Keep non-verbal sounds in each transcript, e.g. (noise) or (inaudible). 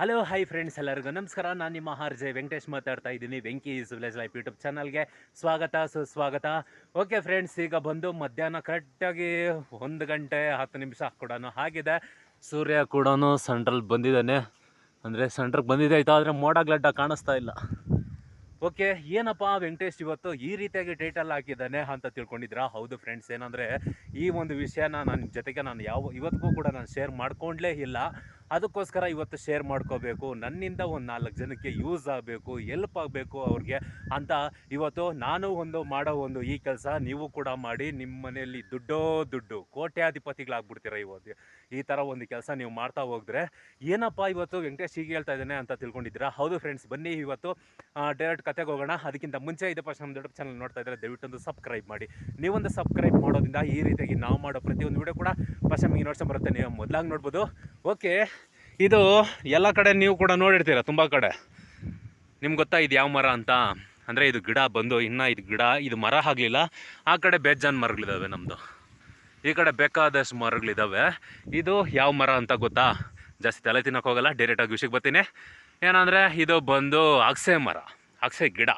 Hello hi friends ಎಲ್ಲರಿಗೂ ನಮಸ್ಕಾರ. ನಾನು ನಿಮ್ಮ ಆರ್ ಜೆ ವೆಂಕಟೇಶ್ ಮಾತಾಡ್ತಾ ಇದ್ದೀನಿ, ವೆಂಕಿ ವಿಲೇಜ್ ಲೈಫ್ ಯೂಟ್ಯೂಬ್ ಚಾನಲ್ಗೆ ಸ್ವಾಗತ, ಸುಸ್ವಾಗತ. ಓಕೆ ಫ್ರೆಂಡ್ಸ್ ಈಗ ಬಂದು ಮಧ್ಯಾಹ್ನ ಕರೆಕ್ಟಾಗಿ ಒಂದು ಗಂಟೆ ಹತ್ತು ನಿಮಿಷ ಕೂಡ ಆಗಿದೆ. ಸೂರ್ಯ ಕೂಡ ಸೆಂಟ್ರಲ್ಲಿ ಬಂದಿದ್ದಾನೆ. ಅಂದರೆ ಸೆಂಟ್ರಿಗೆ ಬಂದಿದೆ ಆಯ್ತು? ಆದರೆ ಮೋಡ ಗ್ಲಡ್ಡ ಕಾಣಿಸ್ತಾ ಇಲ್ಲ. ಓಕೆ ಏನಪ್ಪ ವೆಂಕಟೇಶ್ ಇವತ್ತು ಈ ರೀತಿಯಾಗಿ ಟೈಟಲ್ ಹಾಕಿದ್ದಾನೆ ಅಂತ ತಿಳ್ಕೊಂಡಿದ್ರಾ ಹೌದು ಫ್ರೆಂಡ್ಸ್ ಏನಂದರೆ ಈ ಒಂದು ವಿಷಯನ ನನ್ನ ಜೊತೆಗೆ ನಾನು ಯಾವ, ಇವತ್ತಿಗೂ ಕೂಡ ನಾನು ಶೇರ್ ಮಾಡ್ಕೊಂಡ್ಲೇ ಇಲ್ಲ. ಅದಕ್ಕೋಸ್ಕರ ಇವತ್ತು ಶೇರ್ ಮಾಡ್ಕೋಬೇಕು. ನನ್ನಿಂದ ಒಂದು ನಾಲ್ಕು ಜನಕ್ಕೆ ಯೂಸ್ ಆಗಬೇಕು ಎಲ್ಪ್ ಆಗಬೇಕು ಅವ್ರಿಗೆ ಅಂತ ಇವತ್ತು ನಾನು ಒಂದು ಮಾಡೋ ಒಂದು ಈ ಕೆಲಸ ನೀವು ಕೂಡ ಮಾಡಿ ನಿಮ್ಮ ಮನೆಯಲ್ಲಿ ದುಡ್ಡೋ ದುಡ್ಡು, ಕೋಟ್ಯಾಧಿಪತಿಗಳಾಗ್ಬಿಡ್ತೀರ ಇವತ್ತು. ಈ ಥರ ಒಂದು ಕೆಲಸ ನೀವು ಮಾಡ್ತಾ ಹೋಗಿದ್ರೆ ಏನಪ್ಪ ಇವತ್ತು ವೆಂಕಟೇಶ್ ಹೀಗೆ ಹೇಳ್ತಾ ಇದ್ದಾನೆ ಅಂತ ತಿಳ್ಕೊಂಡಿದ್ದೀರಾ? ಹೌದು ಫ್ರೆಂಡ್ಸ್ ಬನ್ನಿ ಇವತ್ತು ಡೈರೆಕ್ಟ್ ಕತೆಗೆ ಹೋಗೋಣ. ಅದಕ್ಕಿಂತ ಮುಂಚೆ ಇದೆ ಫಸ್ಟ್ ನಮ್ಮ ದೊಡ್ಡ ಚಾನಲ್ ನೋಡ್ತಾ ಇದ್ದಾರೆ ದಯವಿಟ್ಟೊಂದು ಸಬ್ಸ್ಕ್ರೈಬ್ ಮಾಡಿ. ನೀವೊಂದು ಸಬ್ಸ್ಕ್ರೈಬ್ ಮಾಡೋದ್ರಿಂದ ಈ ರೀತಿಯಾಗಿ ನಾವು ಮಾಡೋ ಪ್ರತಿಯೊಂದು ವಿಡಿಯೋ ಕೂಡ ಫಸ್ಟ್ ನಮಗೆ ನೋಡ್ಸೋ ಬರುತ್ತೆ. ನೀವು ಮೊದಲಾಗಿ ನೋಡ್ಬೋದು. ಓಕೆ ಇದು ಎಲ್ಲ ಕಡೆ ನೀವು ಕೂಡ ನೋಡಿರ್ತೀರ, ತುಂಬ ಕಡೆ. ನಿಮ್ಗೆ ಗೊತ್ತಾ ಇದು ಯಾವ ಮರ ಅಂತ? ಅಂದರೆ ಇದು ಗಿಡ ಬಂದು, ಇನ್ನೂ ಇದು ಗಿಡ, ಇದು ಮರ ಆಗಲಿಲ್ಲ. ಆ ಕಡೆ ಬೇಜಾನ್ ಮರಗಳಿದ್ದಾವೆ ನಮ್ಮದು ಈ ಕಡೆ ಬೇಕಾದಷ್ಟು ಮರಗಳಿದ್ದಾವೆ ಇದು ಯಾವ ಮರ ಅಂತ ಗೊತ್ತಾ? ಜಾಸ್ತಿ ತಲೆ ತಿನ್ನೋಕ್ಕೋಗಲ್ಲ ಡೈರೆಕ್ಟಾಗಿ ವಿಷಯಕ್ಕೆ ಬರ್ತೀನಿ. ಏನಂದರೆ ಇದು ಬಂದು ಅಗಸೆ ಮರ, ಅಗಸೆ ಗಿಡ.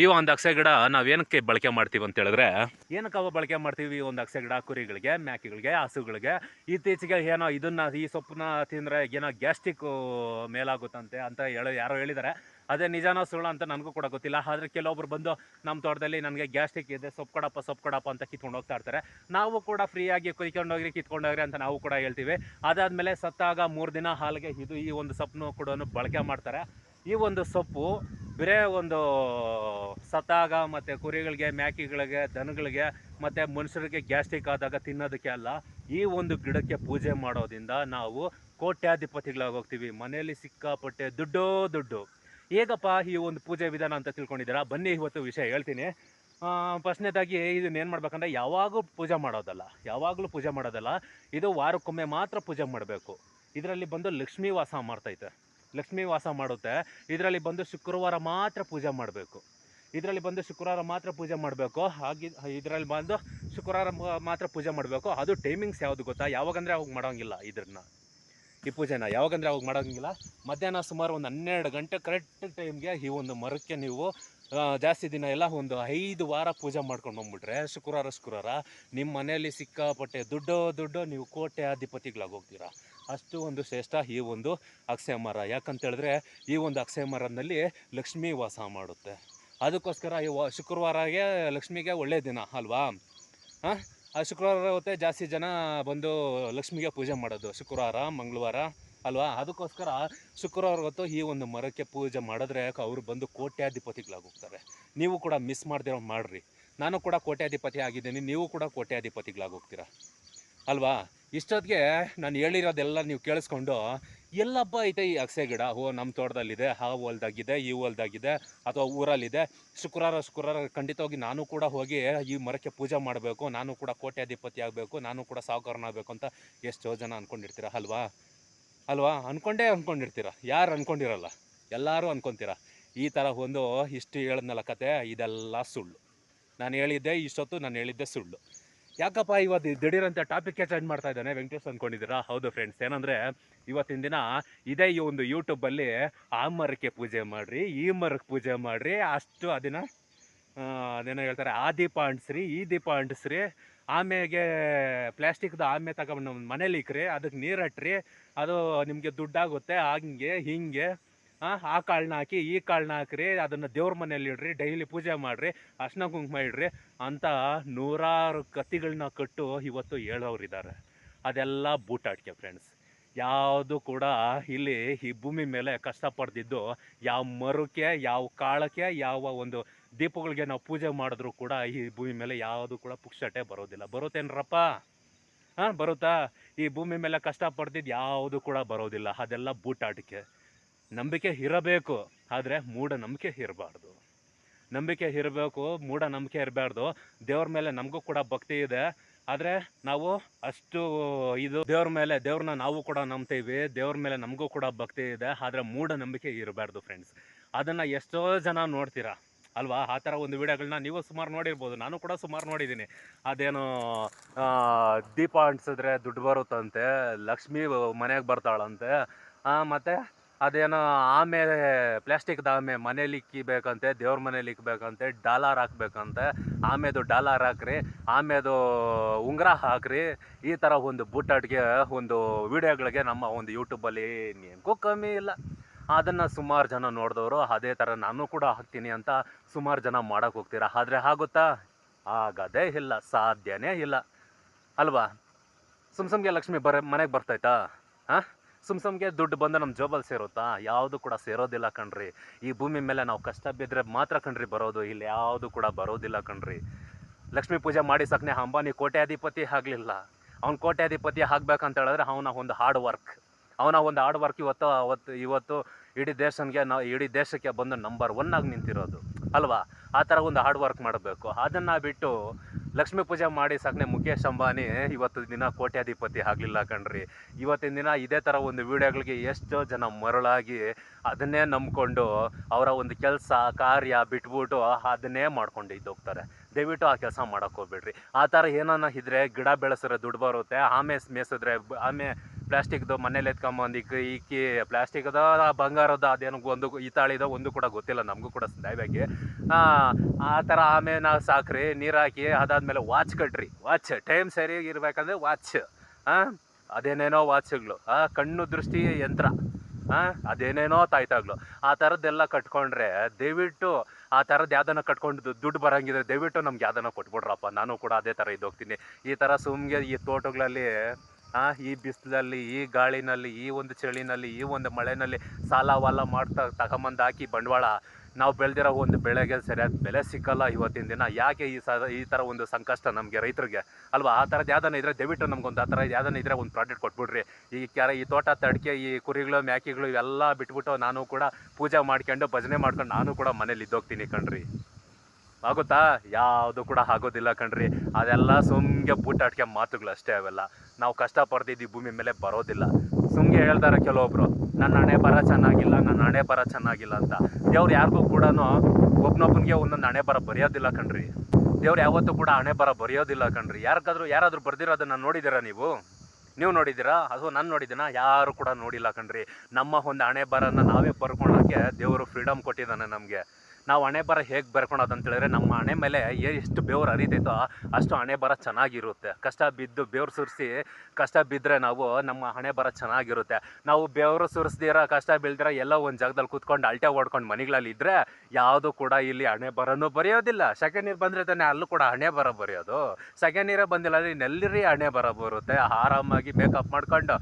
ಈ ಒಂದು ಅಗಸೆ ಗಿಡ ನಾವು ಏನಕ್ಕೆ ಬಳಕೆ ಮಾಡ್ತೀವಿ ಅಂತ ಹೇಳಿದ್ರೆ, ಏನಕ್ಕೆ ಬಳಕೆ ಮಾಡ್ತೀವಿ ಈ ಒಂದು ಅಗಸೆ ಗಿಡ? ಕುರಿಗಳಿಗೆ ಮೇಕೆಗಳಿಗೆ ಹಸುಗಳಿಗೆ. ಇತ್ತೀಚೆಗೆ ಏನೋ ಇದನ್ನ, ಈ ಸೊಪ್ಪನ್ನ ತಿಂದರೆ ಏನೋ ಗ್ಯಾಸ್ಟಿಕ್ ಮೇಲಾಗುತ್ತಂತೆ ಅಂತ ಹೇಳಿ ಯಾರೋ ಹೇಳಿದ್ದಾರೆ. ಅದೇ ನಿಜಾನೋ ಸುಳ್ಳು ಅಂತ ನನಗೂ ಕೂಡ ಗೊತ್ತಿಲ್ಲ. ಆದರೆ ಕೆಲವೊಬ್ರು ಬಂದು ನಮ್ಮ ತೋಟದಲ್ಲಿ ನನಗೆ ಗ್ಯಾಸ್ಟಿಕ್ ಇದೆ, ಸೊಪ್ಪು ಕೊಡಪ್ಪ ಸೊಪ್ಪು ಕೊಡಪ್ಪ ಅಂತ ಕಿತ್ಕೊಂಡು ಹೋಗ್ತಾ ಇರ್ತಾರೆ. ನಾವು ಕೂಡ ಫ್ರೀಯಾಗಿ ಕುಯ್ಕೊಂಡು ಕಿತ್ಕೊಂಡೋಗ್ರಿ ಅಂತ ನಾವು ಕೂಡ ಹೇಳ್ತೀವಿ. ಅದಾದಮೇಲೆ ಸತ್ತಾಗ ಮೂರು ದಿನ ಹಾಲಿಗೆ ಇದು ಈ ಒಂದು ಸೊಪ್ಪನ್ನು ಕೂಡ ಬಳಕೆ ಮಾಡ್ತಾರೆ. ಈ ಒಂದು ಸೊಪ್ಪು ಬೇರೆ ಒಂದು ಸತ್ತಾಗ ಮತ್ತು ಕುರಿಗಳಿಗೆ, ಮ್ಯಾಕಿಗಳಿಗೆ, ದನಗಳಿಗೆ, ಮತ್ತು ಮನುಷ್ಯರಿಗೆ ಗ್ಯಾಸ್ಟ್ರಿಕ್ ಆದಾಗ ತಿನ್ನೋದಕ್ಕೆ ಅಲ್ಲ, ಈ ಒಂದು ಗಿಡಕ್ಕೆ ಪೂಜೆ ಮಾಡೋದ್ರಿಂದ ನಾವು ಕೋಟ್ಯಾಧಿಪತಿಗಳಾಗೋಗ್ತೀವಿ ಮನೆಯಲ್ಲಿ ಸಿಕ್ಕಾಪಟ್ಟೆ ದುಡ್ಡೋ ದುಡ್ಡು. ಹೇಗಪ್ಪ ಈ ಒಂದು ಪೂಜೆ ವಿಧಾನ ಅಂತ ತಿಳ್ಕೊಂಡಿದ್ದೀರಾ? ಬನ್ನಿ ಇವತ್ತು ವಿಷಯ ಹೇಳ್ತೀನಿ. ಫಸ್ಟ್ನೇದಾಗಿ ಇದನ್ನ ಏನು ಮಾಡ್ಬೇಕಂದ್ರೆ ಯಾವಾಗೂ ಪೂಜೆ ಮಾಡೋದಲ್ಲ. ಯಾವಾಗಲೂ ಪೂಜೆ ಮಾಡೋದಲ್ಲ. ಇದು ವಾರಕ್ಕೊಮ್ಮೆ ಮಾತ್ರ ಪೂಜೆ ಮಾಡಬೇಕು. ಇದರಲ್ಲಿ ಬಂದು ಲಕ್ಷ್ಮೀ ವಾಸ ಮಾಡ್ತೈತೆ. ಲಕ್ಷ್ಮೀ ವಾಸ ಮಾಡುತ್ತೆ. ಇದರಲ್ಲಿ ಬಂದು ಶುಕ್ರವಾರ ಮಾತ್ರ ಪೂಜೆ ಮಾಡಬೇಕು. ಇದರಲ್ಲಿ ಬಂದು ಶುಕ್ರವಾರ ಮಾತ್ರ ಪೂಜೆ ಮಾಡಬೇಕು. ಹಾಗೆ ಇದರಲ್ಲಿ ಬಂದು ಶುಕ್ರವಾರ ಮಾತ್ರ ಪೂಜೆ ಮಾಡಬೇಕು. ಅದು ಟೈಮಿಂಗ್ಸ್ ಯಾವುದು ಗೊತ್ತಾ? ಯಾವಾಗಂದರೆ ಅವಾಗ ಮಾಡೋಂಗಿಲ್ಲ ಇದನ್ನ ಈ ಪೂಜೆನ ಯಾವಾಗಂದರೆ ಅವಾಗ ಮಾಡೋಂಗಿಲ್ಲ. ಮಧ್ಯಾಹ್ನ ಸುಮಾರು ಒಂದು ಹನ್ನೆರಡು ಗಂಟೆ ಕರೆಕ್ಟ್ ಟೈಮ್ಗೆ ಈ ಒಂದು ಮರಕ್ಕೆ ನೀವು ಜಾಸ್ತಿ ದಿನ ಎಲ್ಲ ಒಂದು ಐದು ವಾರ ಪೂಜೆ ಮಾಡ್ಕೊಂಡು ಬಂದ್ಬಿಟ್ರೆ ಶುಕ್ರವಾರ ಶುಕ್ರವಾರ ನಿಮ್ಮ ಮನೆಯಲ್ಲಿ ಸಿಕ್ಕಾಪಟ್ಟೆ ದುಡ್ಡು ದುಡ್ಡು ನೀವು ಕೋಟೆ ಅಧಿಪತಿಗಳಾಗಿ ಹೋಗ್ತೀರಾ. ಅಷ್ಟು ಒಂದು ಶ್ರೇಷ್ಠ ಈ ಒಂದು ಅಕ್ಷಯ ಮರ. ಯಾಕಂತೇಳಿದ್ರೆ ಈ ಒಂದು ಅಕ್ಷಯ ಮರದಲ್ಲಿ ಲಕ್ಷ್ಮೀ ವಾಸ ಮಾಡುತ್ತೆ. ಅದಕ್ಕೋಸ್ಕರ ಈ ಶುಕ್ರವಾರಗೆ ಲಕ್ಷ್ಮಿಗೆ ಒಳ್ಳೆಯ ದಿನ, ಅಲ್ವಾ? ಆ ಶುಕ್ರವಾರ ಹೊತ್ತೆ ಜಾಸ್ತಿ ಜನ ಬಂದು ಲಕ್ಷ್ಮಿಗೆ ಪೂಜೆ ಮಾಡೋದು, ಶುಕ್ರವಾರ, ಮಂಗಳವಾರ, ಅಲ್ವಾ? ಅದಕ್ಕೋಸ್ಕರ ಶುಕ್ರವಾರ ಹೊತ್ತು ಈ ಒಂದು ಮರಕ್ಕೆ ಪೂಜೆ ಮಾಡಿದ್ರೆ ಅವರು ಬಂದು ಕೋಟ್ಯಾಧಿಪತಿಗಳಾಗೋಗ್ತಾರೆ. ನೀವು ಕೂಡ ಮಿಸ್ ಮಾಡ್ದಿರೋ ಮಾಡಿರಿ. ನಾನು ಕೂಡ ಕೋಟ್ಯಾಧಿಪತಿ ಆಗಿದ್ದೀನಿ, ನೀವು ಕೂಡ ಕೋಟ್ಯಾಧಿಪತಿಗಳಾಗೋಗ್ತೀರಾ? ಅಲ್ವಾ? ಇಷ್ಟೊತ್ತಿಗೆ ನಾನು ಹೇಳಿರೋದೆಲ್ಲ ನೀವು ಕೇಳಿಸ್ಕೊಂಡು, ಎಲ್ಲಪ್ಪ ಐತೆ ಈ ಅಗಸೆ ಗಿಡ? ಓ ನಮ್ಮ ತೋಟದಲ್ಲಿದೆ, ಆ ಹೊಲ್ದಾಗಿದೆ, ಈ ಹೊಲ್ದಾಗಿದೆ, ಅಥವಾ ಊರಲ್ಲಿದೆ. ಶುಕ್ರವಾರ ಶುಕ್ರವಾರ ಖಂಡಿತವಾಗಿ ನಾನು ಕೂಡ ಹೋಗಿ ಈ ಮರಕ್ಕೆ ಪೂಜೆ ಮಾಡಬೇಕು, ನಾನು ಕೂಡ ಕೋಟ್ಯಾಧಿಪತಿ ಆಗಬೇಕು, ನಾನು ಕೂಡ ಸಾಹುಕಾರನಾಗಬೇಕು ಅಂತ ಎಷ್ಟೋ ಜನ ಅಂದ್ಕೊಂಡಿರ್ತೀರ ಅಲ್ವಾ? ಅಲ್ವಾ? ಅಂದ್ಕೊಂಡೇ ಅಂದ್ಕೊಂಡಿರ್ತೀರ ಯಾರು ಅಂದ್ಕೊಂಡಿರಲ್ಲ ಎಲ್ಲರೂ ಅಂದ್ಕೊಂತೀರ ಈ ಥರ ಒಂದು ಇಷ್ಟು ಹೇಳಿದ್ನಲ್ಲ ಕತೆ, ಇದೆಲ್ಲ ಸುಳ್ಳು. ನಾನು ಹೇಳಿದ್ದೆ, ಇಷ್ಟೊತ್ತು ನಾನು ಹೇಳಿದ್ದೆ ಸುಳ್ಳು. ಯಾಕಪ್ಪ ಇವತ್ತು ದಿಢೀರಂತ ಟಾಪಿಕ್ಗೆ ಚೇಂಜ್ ಮಾಡ್ತಾ ಇದ್ದಾನೆ? ವೆಂಕಟೇಶ್ ಅಂದ್ಕೊಂಡಿದ್ದೀರಾ ಹೌದು ಫ್ರೆಂಡ್ಸ್ ಏನಂದರೆ ಇವತ್ತಿನ ದಿನ ಇದೇ ಈ ಒಂದು ಯೂಟ್ಯೂಬಲ್ಲಿ ಆ ಮರಕ್ಕೆ ಪೂಜೆ ಮಾಡಿರಿ ಈ ಮರಕ್ಕೆ ಪೂಜೆ ಮಾಡಿರಿ ಅಷ್ಟು ಅದನ್ನ ಆ, ಅದೇನೋ ಹೇಳ್ತಾರೆ ಆ ದೀಪ ಅಂಟಿಸ್ರಿ ಈ ದೀಪ ಅಂಟಿಸ್ರಿ ಆಮೇಲೆ ಪ್ಲಾಸ್ಟಿಕ್ದು ಆಮೆ ತಗೊಂಡು ಮನೇಲಿ ಇಕ್ರಿ ಅದಕ್ಕೆ ನೀರು ಹಟ್ರಿ ಅದು ನಿಮಗೆ ದುಡ್ಡಾಗುತ್ತೆ ಹಂಗೆ ಹಿಂಗೆ. ಆ, ಆ ಕಾಳನ್ನ ಹಾಕಿ ಈ ಕಾಳನ್ನ ಹಾಕ್ರಿ ಅದನ್ನು ದೇವ್ರ ಮನೆಯಲ್ಲಿ ಇಡ್ರಿ ಡೈಲಿ ಪೂಜೆ ಮಾಡಿರಿ ಅರ್ಶನ ಕುಂಕುಮ ಇಡ್ರಿ ಅಂತ ನೂರಾರು ಕತಿಗಳನ್ನ ಕಟ್ಟು ಇವತ್ತು ಹೇಳೋರಿದ್ದಾರೆ ಅದೆಲ್ಲ ಬೂಟಾಟಿಕೆ ಫ್ರೆಂಡ್ಸ್ ಯಾವುದು ಕೂಡ ಇಲ್ಲಿ ಈ ಭೂಮಿ ಮೇಲೆ ಕಷ್ಟಪಡ್ದಿದ್ದು ಯಾವ ಮರಕ್ಕೆ ಯಾವ ಕಾಳಕ್ಕೆ ಯಾವ ಒಂದು ದೀಪಗಳಿಗೆ ನಾವು ಪೂಜೆ ಮಾಡಿದ್ರು ಕೂಡ ಈ ಭೂಮಿ ಮೇಲೆ ಯಾವುದು ಕೂಡ ಪುಕ್ಷಟೆ ಬರೋದಿಲ್ಲ. ಬರುತ್ತೇನ್ರಪ್ಪ? ಹಾಂ ಬರುತ್ತಾ? ಈ ಭೂಮಿ ಮೇಲೆ ಕಷ್ಟಪಡ್ದಿದ್ದು ಯಾವುದು ಕೂಡ ಬರೋದಿಲ್ಲ. ಅದೆಲ್ಲ ಬೂಟಾಟಿಕೆ. ನಂಬಿಕೆ ಇರಬೇಕು, ಆದರೆ ಮೂಢನಂಬಿಕೆ ಇರಬಾರ್ದು. ನಂಬಿಕೆ ಇರಬೇಕು ಮೂಢನಂಬಿಕೆ ಇರಬಾರ್ದು. ದೇವ್ರ ಮೇಲೆ ನಮಗೂ ಕೂಡ ಭಕ್ತಿ ಇದೆ. ಆದರೆ ನಾವು ಅಷ್ಟು ಇದು ದೇವ್ರ ಮೇಲೆ, ದೇವ್ರನ್ನ ನಾವು ಕೂಡ ನಂಬ್ತೀವಿ. ದೇವ್ರ ಮೇಲೆ ನಮಗೂ ಕೂಡ ಭಕ್ತಿ ಇದೆ. ಆದರೆ ಮೂಢನಂಬಿಕೆ ಇರಬಾರ್ದು ಫ್ರೆಂಡ್ಸ್ ಅದನ್ನು ಎಷ್ಟೋ ಜನ ನೋಡ್ತೀರಾ, ಅಲ್ವಾ? ಆ ಥರ ಒಂದು ವಿಡಿಯೋಗಳನ್ನ ನೀವು ಸುಮಾರು ನೋಡಿರ್ಬೋದು. ನಾನು ಕೂಡ ಸುಮಾರು ನೋಡಿದ್ದೀನಿ. ಅದೇನು ದೀಪ ಅಂಟಿಸಿದ್ರೆ ದುಡ್ಡು ಬರುತ್ತಂತೆ, ಲಕ್ಷ್ಮಿ ಮನೆಗೆ ಬರ್ತಾಳಂತೆ. ಮತ್ತು ಅದೇನೋ ಆಮೆ ಪ್ಲಾಸ್ಟಿಕ್ ಆಮೆ ಮನೇಲಿ ಇಕ್ಕಿಬೇಕಂತೆ, ದೇವ್ರ ಮನೇಲಿ ಇಕ್ಕಬೇಕಂತೆ ಡಾಲರ್ ಹಾಕ್ಬೇಕಂತೆ, ಆಮೇದು ಡಾಲರ್ ಹಾಕ್ರಿ, ಆಮೇದು ಉಂಗುರ ಹಾಕ್ರಿ, ಈ ಥರ ಒಂದು ಬುಟ್ಟಾಟ್ಗೆ, ಒಂದು ವಿಡಿಯೋಗಳಿಗೆ ನಮ್ಮ ಒಂದು ಯೂಟ್ಯೂಬಲ್ಲಿ ನಿಮಗೂ ಕಮ್ಮಿ ಇಲ್ಲ. ಅದನ್ನು ಸುಮಾರು ಜನ ನೋಡಿದವರು, ಅದೇ ಥರ ನಾನು ಕೂಡ ಹಾಕ್ತೀನಿ ಅಂತ ಸುಮಾರು ಜನ ಮಾಡೋಕ್ಕೆ ಹೋಗ್ತೀರಾ? ಆದರೆ ಆಗುತ್ತಾ? ಆಗದೇ ಇಲ್ಲ, ಸಾಧ್ಯನೇ ಇಲ್ಲ. ಅಲ್ವಾ? ಸುಮ್ ಸುಮ್ಗೆ ಲಕ್ಷ್ಮಿ ಬರ ಮನೆಗೆ ಬರ್ತಾಯ್ತಾ? ಹಾಂ? ಸುಮ್ ಸುಮ್ಗೆ ದುಡ್ಡು ಬಂದು ನಮ್ಮ ಜೋಬಲ್ಲಿ ಸೇರುತ್ತಾ? ಯಾವುದು ಕೂಡ ಸೇರೋದಿಲ್ಲ ಕಣ್ರಿ. ಈ ಭೂಮಿ ಮೇಲೆ ನಾವು ಕಷ್ಟ ಬಿದ್ದರೆ ಮಾತ್ರ ಕಣ್ರಿ ಬರೋದು, ಇಲ್ಲಿ ಯಾವುದು ಕೂಡ ಬರೋದಿಲ್ಲ ಕಣ್ರಿ. ಲಕ್ಷ್ಮೀ ಪೂಜೆ ಮಾಡಿ ಸಕ್ನೆ ಅಂಬಾನಿ ಕೋಟ್ಯಾಧಿಪತಿ ಆಗಲಿಲ್ಲ. ಅವ್ನು ಕೋಟ್ಯಾಧಿಪತಿ ಆಗ್ಬೇಕಂತ ಹೇಳಿದ್ರೆ ಅವನ ಒಂದು ಹಾರ್ಡ್ ವರ್ಕ್ ಅವನ ಒಂದು ಹಾರ್ಡ್ ವರ್ಕ್ ಇವತ್ತು, ಅವತ್ತು, ಇವತ್ತು ಇಡೀ ದೇಶನಿಗೆ ನಾವು ಇಡೀ ದೇಶಕ್ಕೆ ಬಂದು ನಂಬರ್ ಒನ್ ಆಗಿ ನಿಂತಿರೋದು. ಅಲ್ವಾ? ಆ ಥರ ಒಂದು ಹಾರ್ಡ್ ವರ್ಕ್ ಮಾಡಬೇಕು. ಅದನ್ನು ಬಿಟ್ಟು ಲಕ್ಷ್ಮೀ ಪೂಜೆ ಮಾಡಿ ಸಾಕನೆ ಮುಖೇಶ್ ಅಂಬಾನಿ, ಇವತ್ತು ದಿನ ಕೋಟ್ಯಾಧಿಪತಿ ಆಗಲಿಲ್ಲ ಕಣ್ರಿ. ಇವತ್ತಿನ ದಿನ ಇದೇ ಥರ ಒಂದು ವಿಡಿಯೋಗಳಿಗೆ ಎಷ್ಟೋ ಜನ ಮರಳಾಗಿ ಅದನ್ನೇ ನಂಬಿಕೊಂಡು ಅವರ ಒಂದು ಕೆಲಸ, ಕಾರ್ಯ ಬಿಟ್ಬಿಟ್ಟು ಅದನ್ನೇ ಮಾಡ್ಕೊಂಡು ಇದ್ದೋಗ್ತಾರೆ. ದಯವಿಟ್ಟು ಆ ಕೆಲಸ ಮಾಡೋಕ್ಕೆ ಹೋಗ್ಬೇಡ್ರಿ. ಆ ಥರ ಏನನ್ನ ಇದ್ರೆ ಗಿಡ ಬೆಳೆಸಿದ್ರೆ ದುಡ್ಡು ಬರುತ್ತೆ, ಆಮೆ ಮೇಸಿದ್ರೆ ಆಮೆ ಪ್ಲಾಸ್ಟಿಕ್ದು ಮನೇಲಿ ಎತ್ಕೊಂಬಂದು ಇಕ್ಕಿ ಇಕ್ಕಿ ಪ್ಲಾಸ್ಟಿಕ್ದ ಬಂಗಾರದ ಅದೇನು ಒಂದು ಈತಾಳಿದ ಒಂದು ಕೂಡ ಗೊತ್ತಿಲ್ಲ ನಮಗೂ ಕೂಡ ದಯವಾಗಿ ಆ ಥರ ನಾವು ಸಾಕ್ರಿ, ನೀರು ಹಾಕಿ, ಅದಾದ್ಮೇಲೆ ವಾಚ್ ಕಟ್ರಿ. ವಾಚ್, ಟೈಮ್ ಸರಿಯಾಗಿ ಇರಬೇಕಂದ್ರೆ ವಾಚ್ ಹಾಂ ಅದೇನೇನೋ ವಾಚ್ಗಳು, ಆ, ಕಣ್ಣು ದೃಷ್ಟಿ ಯಂತ್ರ ಹಾಂ ಅದೇನೇನೋ ತಾಯ್ತಾಗ್ಲು. ಆ ಥರದ್ದೆಲ್ಲ ಕಟ್ಕೊಂಡ್ರೆ ದಯವಿಟ್ಟು ಆ ಥರದ್ದು ಯಾವ್ದನ್ನ ಕಟ್ಕೊಂಡು ದುಡ್ಡು ಬರಂಗಿದ್ರೆ ದಯವಿಟ್ಟು ನಮ್ಗೆ ಯಾವ್ದನ್ನ ಕೊಟ್ಬಿಡ್ರಪ್ಪ. ನಾನು ಕೂಡ ಅದೇ ಥರ ಇದ್ದೋಗ್ತೀನಿ ಈ ಥರ ಸುಮ್ಗೆ ಈ ತೋಟಗಳಲ್ಲಿ ಆ ಈ ಬಿಸಿಲಲ್ಲಿ, ಈ ಗಾಳಿನಲ್ಲಿ, ಈ ಒಂದು ಚಳಿನಲ್ಲಿ, ಈ ಒಂದು ಮಳೆನಲ್ಲಿ ಸಾಲ ವಾಲ ಮಾಡ್ತಾ ತಗೊಂಬಂದು ಹಾಕಿ ಬಂಡವಾಳ. ನಾವು ಬೆಳೆದಿರೋ ಒಂದು ಬೆಳೆಗೆ ಸರಿಯಾದ ಬೆಲೆ ಸಿಕ್ಕಲ್ಲ ಇವತ್ತಿನ ದಿನ. ಯಾಕೆ ಈ ಸ, ಈ ಥರ ಒಂದು ಸಂಕಷ್ಟ ನಮಗೆ ರೈತರಿಗೆ? ಅಲ್ವಾ? ಆ ಥರದ್ದು ಯಾವ್ದಾನ ಇದ್ರೆ ದಯವಿಟ್ಟು ನಮ್ಗೊಂದು ಆ ಥರ ಯಾವ್ದಾನ ಇದ್ರೆ ಒಂದು ಪ್ರಾಡಕ್ಟ್ ಕೊಟ್ಬಿಡ್ರಿ. ಈ ಕ್ಯಾರ, ಈ ತೋಟ, ತಡಿಕೆ, ಈ ಕುರಿಗಳು, ಮ್ಯಾಕಿಗಳು ಇವೆಲ್ಲ ಬಿಟ್ಬಿಟ್ಟು ನಾನು ಕೂಡ ಪೂಜೆ ಮಾಡ್ಕೊಂಡು, ಭಜನೆ ಮಾಡ್ಕೊಂಡು ನಾನು ಕೂಡ ಮನೇಲಿ ಇದ್ದೋಗ್ತೀನಿ ಕಣ್ರಿ. ಆಗುತ್ತಾ? ಯಾವುದು ಕೂಡ ಆಗೋದಿಲ್ಲ ಕಣ್ರಿ. ಅದೆಲ್ಲ ಸುಮ್ಗೆ ಬೂಟಾಟಿಕೆ ಮಾತುಗಳು ಅಷ್ಟೇ ಅವೆಲ್ಲ. ನಾವು ಕಷ್ಟ ಪಡ್ತಿದ್ದೀವಿ ಭೂಮಿ ಮೇಲೆ ಬರೋದಿಲ್ಲ. ಸುಮ್ಗೆ ಹೇಳ್ತಾರೆ ಕೆಲವೊಬ್ರು, ನನ್ನ ಹಣೆ ಬರ ಚೆನ್ನಾಗಿಲ್ಲ, ನನ್ನ ಹಣೆ ಬರ ಚೆನ್ನಾಗಿಲ್ಲ ಅಂತ. ದೇವ್ರು ಯಾರಿಗೂ ಕೂಡ ಒಬ್ನೊಬ್ಬನಿಗೆ ಒಂದೊಂದು ಹಣೆ ಬರ ಬರೆಯೋದಿಲ್ಲ ಕಣ್ರಿ. ದೇವ್ರು ಯಾವತ್ತೂ ಕೂಡ ಹಣೆ ಬರ ಬರೆಯೋದಿಲ್ಲ ಕಣ್ರಿ. ಯಾರಿಗಾದ್ರೂ, ಯಾರಾದ್ರೂ ಬರ್ದಿರೋದನ್ನ ನೋಡಿದ್ದೀರಾ ನೀವು? ನೀವು ನೋಡಿದ್ದೀರಾ? ಅದು ನಾನು ನೋಡಿದ್ದೀನ? ಯಾರು ಕೂಡ ನೋಡಿಲ್ಲ ಕಣ್ರಿ. ನಮ್ಮ ಒಂದು ಹಣೆ ಬರನ ನಾವೇ ಬರ್ಕೊಳಕ್ಕೆ ದೇವರು ಫ್ರೀಡಮ್ ಕೊಟ್ಟಿದ್ದಾನೆ ನಮಗೆ. ನಾವು ಹಣೆ ಬರ ಹೇಗೆ ಬರ್ಕೊಳೋದು ಅಂತ ಹೇಳಿದ್ರೆ ನಮ್ಮ ಹಣೆ ಮೇಲೆ ಎಷ್ಟು ಬೆವ್ರು ಹರಿತೈತೋ ಅಷ್ಟು ಹಣೆ ಬರ ಚೆನ್ನಾಗಿರುತ್ತೆ. ಕಷ್ಟ ಬಿದ್ದು ಬೆವ್ರು ಸುರಿಸಿ, ಕಷ್ಟ ಬಿದ್ದರೆ ನಾವು ನಮ್ಮ ಹಣೆ ಬರ ಚೆನ್ನಾಗಿರುತ್ತೆ. ನಾವು ಬೆವರು ಸುರಿಸ್ದಿರ, ಕಷ್ಟ ಬೀಳ್ದಿರ ಎಲ್ಲ ಒಂದು ಜಾಗದಲ್ಲಿ ಕೂತ್ಕೊಂಡು ಅಲ್ಟೆ ಓಡ್ಕೊಂಡು ಮನೆಗಳಲ್ಲಿ ಇದ್ದರೆ ಯಾವುದು ಕೂಡ ಇಲ್ಲಿ ಹಣೆ ಬರನೂ ಬರೆಯೋದಿಲ್ಲ. ಸೆಕೆಂಡ್ ನೀರು ಬಂದರೆ ತಾನೆ ಅಲ್ಲೂ ಕೂಡ ಹಣೆ ಬರ ಬರೆಯೋದು. ಸೆಕೆಂಡ್ ನೀರೇ ಬಂದಿಲ್ಲ ಅಂದರೆ ನೆಲ್ಲಿರಿ ಹಣೆ ಬರ ಬರುತ್ತೆ? ಆರಾಮಾಗಿ ಮೇಕಪ್ ಮಾಡ್ಕೊಂಡು